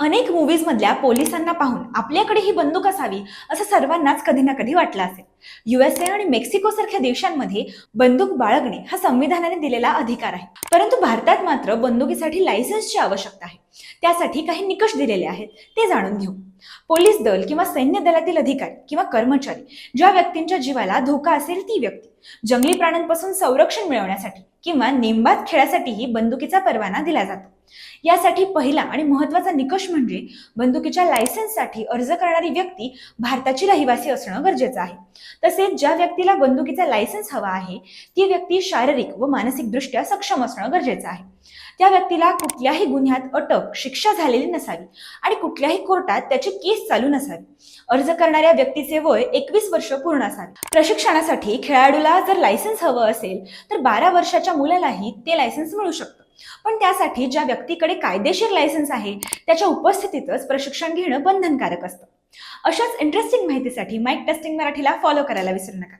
अनेक मूवीज मधल्या पोलिसांना पाहून आपल्याकडे ही बंदूक असावी असं सर्वांनाच कधी ना कधी वाटलं असेल. युएसए आणि मेक्सिको सारख्या देशांमध्ये बंदूक बाळगणे हा संविधानाने दिलेला अधिकार आहे. परंतु भारतात मात्र बंदुकीसाठी लायसन्सची आवश्यकता आहे. त्यासाठी काही निकष दिलेले आहेत. ते जाणून घेऊ. पोलीस दल किंवा सैन्य दलातील अधिकारी किंवा कर्मचारी ज्या व्यक्तींच्या जीवाला धोका असेल ती व्यक्ती. जंगली प्राण्यांपासून संरक्षण मिळवण्यासाठी किंवा नेमबाज खेळासाठीही बंदुकीचा परवाना दिला जातो. यासाठी पहिला आणि महत्त्वाचा निकष म्हणजे बंदुकीच्या लायसन्ससाठी अर्ज करणारी व्यक्ती भारताची रहिवासी असणं गरजेचं आहे. तसेच ज्या व्यक्तीला बंदुकीचा लायसन्स हवा आहे ती व्यक्ती शारीरिक व मानसिक दृष्ट्या सक्षम असणं गरजेचं आहे. त्या व्यक्तीला कुठल्याही गुन्ह्यात अटक शिक्षा झालेली नसावी आणि कुठल्याही कोर्टात त्याची केस चालू नसावी. अर्ज करणाऱ्या व्यक्तीचे वय एकवीस वर्ष पूर्ण असावे. प्रशिक्षणासाठी खेळाडूला जर लायसन्स हवं असेल तर बारा वर्षाच्या मुलालाही ते लायसन्स मिळू शकतं. पण त्यासाठी ज्या व्यक्तीकडे कायदेशीर लायसन्स आहे त्याच्या उपस्थितीतच प्रशिक्षण घेणं बंधनकारक असतं. अशाच इंटरेस्टिंग माहितीसाठी माईक टेस्टिंग मराठीला फॉलो करायला विसरू नका.